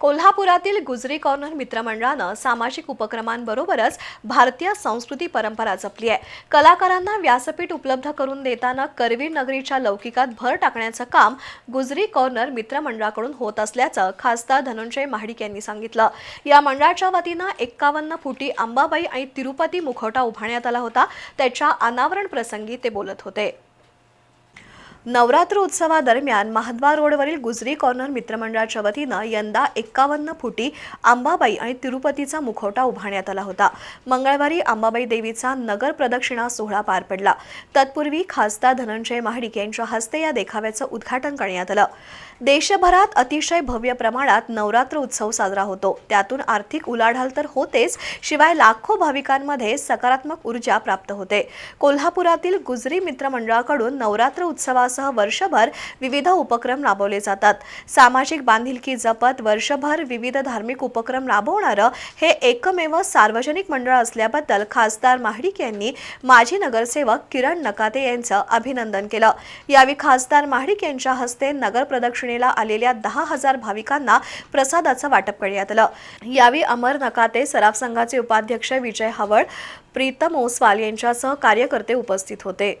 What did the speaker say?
कोल्हापुरातील गुजरी कॉर्नर मित्रमंडळानं सामाजिक उपक्रमांबरोबरच भारतीय संस्कृती परंपरा जपली आहे. कलाकारांना व्यासपीठ उपलब्ध करून देताना करवीर नगरीच्या लौकिकात भर टाकण्याचं काम गुजरी कॉर्नर मित्रमंडळाकडून होत असल्याचं खासदार धनंजय महाडिक यांनी सांगितलं. या मंडळाच्या वतीनं एक्कावन्न फुटी अंबाबाई आणि तिरुपती मुखवटा उभारण्यात आला होता. त्याच्या अनावरण प्रसंगी ते बोलत होते. नवरात्र उत्सवादरम्यान महाद्वार रोडवरील गुजरी कॉर्नर मित्रमंडळाच्या वतीनं यंदा एक्कावन्न फुटी अंबाबाई आणि तिरुपतीचा मुखवटा उभारण्यात आला होता. मंगळवारी अंबाबाई देवीचा नगर प्रदक्षिणा सोहळा पार पडला. तत्पूर्वी खासदार धनंजय महाडिक यांच्या हस्ते या देखाव्याचं उद्घाटन करण्यात आलं. देशभरात अतिशय भव्य प्रमाणात नवरात्र उत्सव साजरा होतो. त्यातून आर्थिक उलाढाल तर होतेच शिवाय लाखो भाविकांमध्ये सकारात्मक ऊर्जा प्राप्त होते. कोल्हापुरातील गुजरी मित्रमंडळाकडून नवरात्र उत्सवा उत्सवासह वर्षभर विविध उपक्रम राबवले जातात. सामाजिक बांधिलकी जपत वर्षभर विविध धार्मिक उपक्रम राबवणारं हे एकमेव सार्वजनिक मंडळ असल्याबद्दल खासदार महाडिक यांनी माजी नगरसेवक किरण नकाते यांचं अभिनंदन केलं. यावेळी खासदार महाडिक यांच्या हस्ते नगर प्रदक्षिणेला आलेल्या दहा हजार भाविकांना प्रसादाचं वाटप करण्यात आलं. यावेळी अमर नकाते सराफ संघाचे उपाध्यक्ष विजय हवळ प्रीतम ओसवाल यांच्यासह कार्यकर्ते उपस्थित होते.